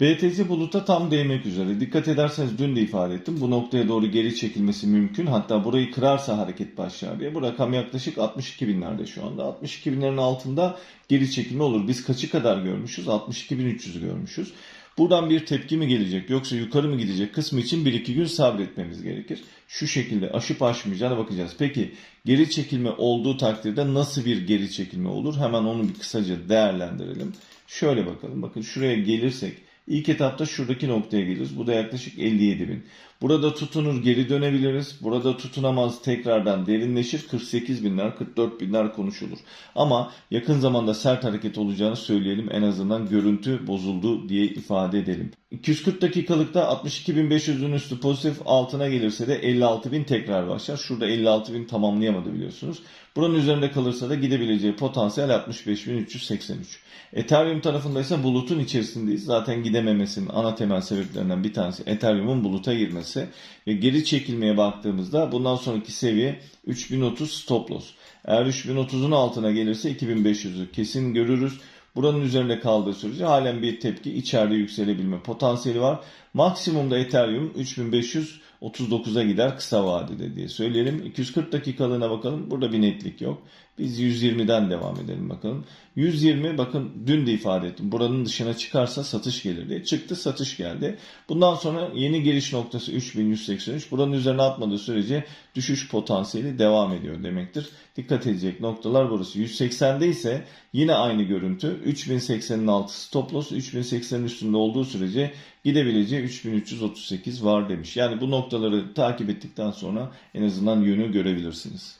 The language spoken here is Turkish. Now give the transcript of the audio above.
BTC buluta tam değmek üzere. Dikkat ederseniz dün de ifade ettim. Bu noktaya doğru geri çekilmesi mümkün. Hatta burayı kırarsa hareket başlar diye. Bu rakam yaklaşık 62 binlerde şu anda. 62 binlerin altında geri çekilme olur. Biz kaçı kadar görmüşüz? 62.300'ü görmüşüz. Buradan bir tepki mi gelecek yoksa yukarı mı gidecek kısmı için 1-2 gün sabretmemiz gerekir. Şu şekilde aşıp aşmayacağına bakacağız. Peki geri çekilme olduğu takdirde nasıl bir geri çekilme olur? Hemen onu bir kısaca değerlendirelim. Şöyle bakalım. Bakın şuraya gelirsek ilk etapta şuradaki noktaya geliriz. Bu da yaklaşık 57 bin. Burada tutunur geri dönebiliriz. Burada tutunamaz tekrardan derinleşir. 48 binler 44 binler konuşulur. Ama yakın zamanda sert hareket olacağını söyleyelim. En azından görüntü bozuldu diye ifade edelim. 240 dakikalıkta 62.500'ün üstü pozitif altına gelirse de 56.000 tekrar başlar. Şurada 56.000 tamamlayamadı biliyorsunuz. Buranın üzerinde kalırsa da gidebileceği potansiyel 65.383. Ethereum tarafında ise bulutun içerisindeyiz. Zaten gidememesinin ana temel sebeplerinden bir tanesi Ethereum'un buluta girmesi. Ve geri çekilmeye baktığımızda bundan sonraki seviye 3030 stop loss. Eğer 3030'un altına gelirse 2500'ü kesin görürüz. Buranın üzerinde kaldığı sürece halen bir tepki içeride yükselebilme potansiyeli var. Maksimumda Ethereum 3539'a gider kısa vadede diye söyleyelim. 240 dakikalığına bakalım. Burada bir netlik yok. Biz 120'den devam edelim bakalım. 120 bakın dün de ifade ettim. Buranın dışına çıkarsa satış gelir diye. Çıktı satış geldi. Bundan sonra yeni giriş noktası 3183. Buranın üzerine atmadığı sürece düşüş potansiyeli devam ediyor demektir. Dikkat edecek noktalar burası. 180'de ise yine aynı görüntü. 3080'in altı stop loss. 3080'in üstünde olduğu sürece gidebileceği 3338 var demiş. Yani bu noktaları takip ettikten sonra en azından yönü görebilirsiniz.